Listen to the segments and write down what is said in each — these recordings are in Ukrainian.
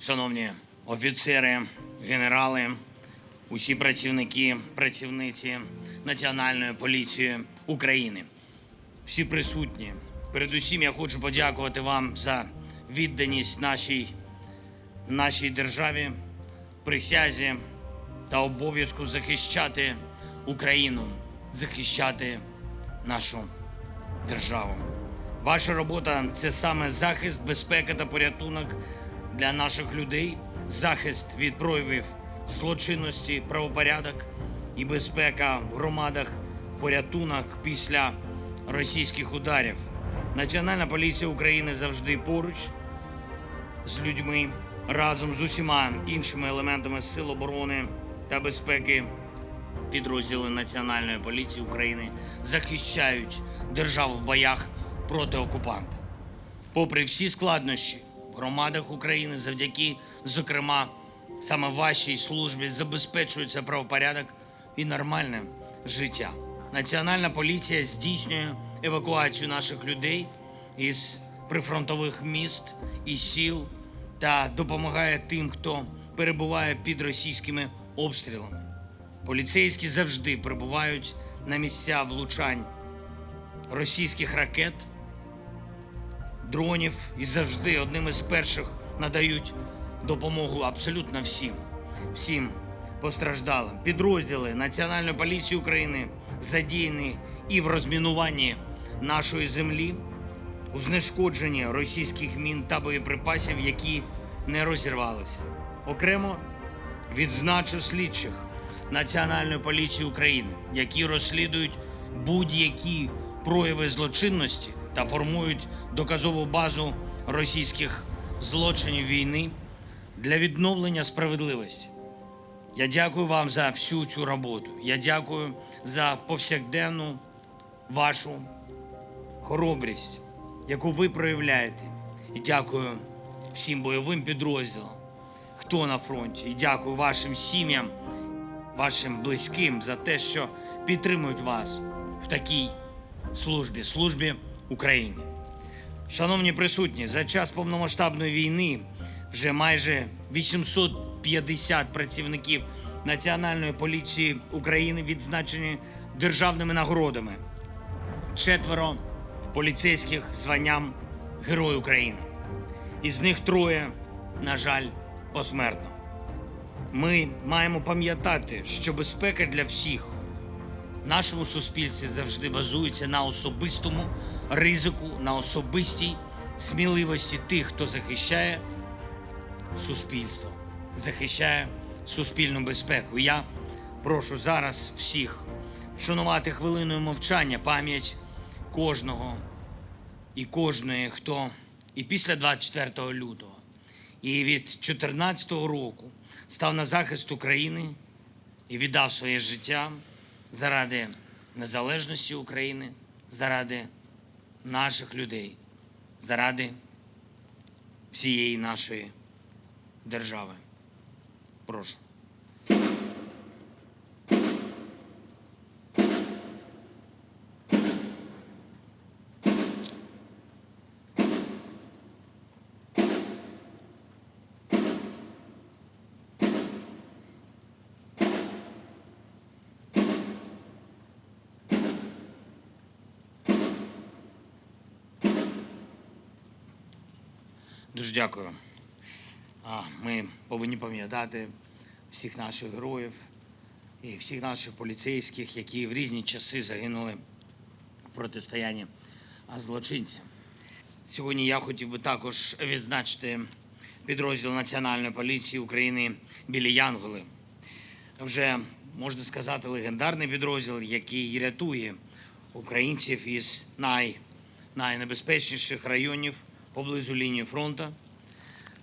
Шановні офіцери, генерали, усі працівники, працівниці Національної поліції України, всі присутні. Передусім я хочу подякувати вам за відданість нашій, нашій державі, присязі та обов'язку захищати Україну, захищати нашу державу. Ваша робота це саме захист, безпека та порятунок для наших людей, захист від проявів злочинності, правопорядок і безпека в громадах, порятунок після російських ударів. Національна поліція України завжди поруч з людьми разом з усіма іншими елементами сил оборони та безпеки підрозділи Національної поліції України захищають державу в боях проти окупанта. Попри всі складнощі громадах України, завдяки, зокрема, саме вашій службі забезпечується правопорядок і нормальне життя. Національна поліція здійснює евакуацію наших людей із прифронтових міст і сіл та допомагає тим, хто перебуває під російськими обстрілами. Поліцейські завжди прибувають на місця влучань російських ракет, дронів і завжди одним із перших надають допомогу абсолютно всім, всім постраждалим. Підрозділи Національної поліції України задіяні і в розмінуванні нашої землі, у знешкодженні російських мін та боєприпасів, які не розірвалися. Окремо відзначу слідчих Національної поліції України, які розслідують будь-які прояви злочинності та формують доказову базу російських злочинів війни для відновлення справедливості. Я дякую вам за всю цю роботу. Я дякую за повсякденну вашу хоробрість, яку ви проявляєте. І дякую всім бойовим підрозділам, хто на фронті. І дякую вашим сім'ям, вашим близьким за те, що підтримують вас в такій службі, службі Україні. Шановні присутні, за час повномасштабної війни вже майже 850 працівників Національної поліції України відзначені державними нагородами. Четверо поліцейських званням Герой України. Із них троє, на жаль, посмертно. Ми маємо пам'ятати, що безпека для всіх нашому суспільстві завжди базується на особистому ризику, на особистій сміливості тих, хто захищає суспільство, захищає суспільну безпеку. Я прошу зараз всіх вшанувати хвилиною мовчання пам'ять кожного і кожної, хто і після 24 лютого, і від 2014 року став на захист України і віддав своє життя заради незалежності України, заради наших людей, заради всієї нашої держави. Прошу. Дуже дякую. Ми повинні пам'ятати всіх наших героїв і всіх наших поліцейських, які в різні часи загинули в протистоянні злочинцям. Сьогодні я хотів би також відзначити підрозділ Національної поліції України білі Янголи. Вже можна сказати, легендарний підрозділ, який рятує українців із най, найнебезпечніших районів поблизу лінії фронту.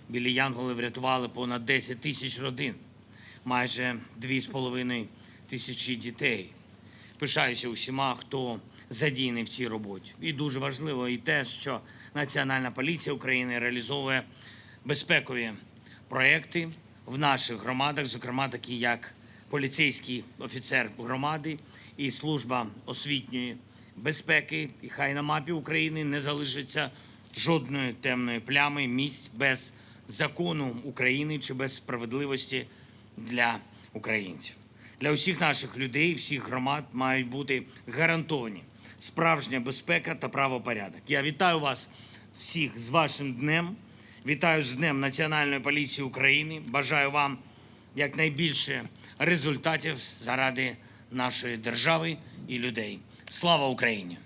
Білі Янголи врятували понад 10 тисяч родин, майже 2,5 тисячі дітей. Пишаюся усіма, хто задіяний в цій роботі. І дуже важливо і те, що Національна поліція України реалізовує безпекові проекти в наших громадах, зокрема такі як поліцейський офіцер громади і служба освітньої безпеки. І хай на мапі України не залишиться жодної темної плями місць без закону України чи без справедливості для українців. Для усіх наших людей, всіх громад мають бути гарантовані справжня безпека та правопорядок. Я вітаю вас всіх з вашим днем. Вітаю з Днем Національної поліції України. Бажаю вам якнайбільше результатів заради нашої держави і людей. Слава Україні!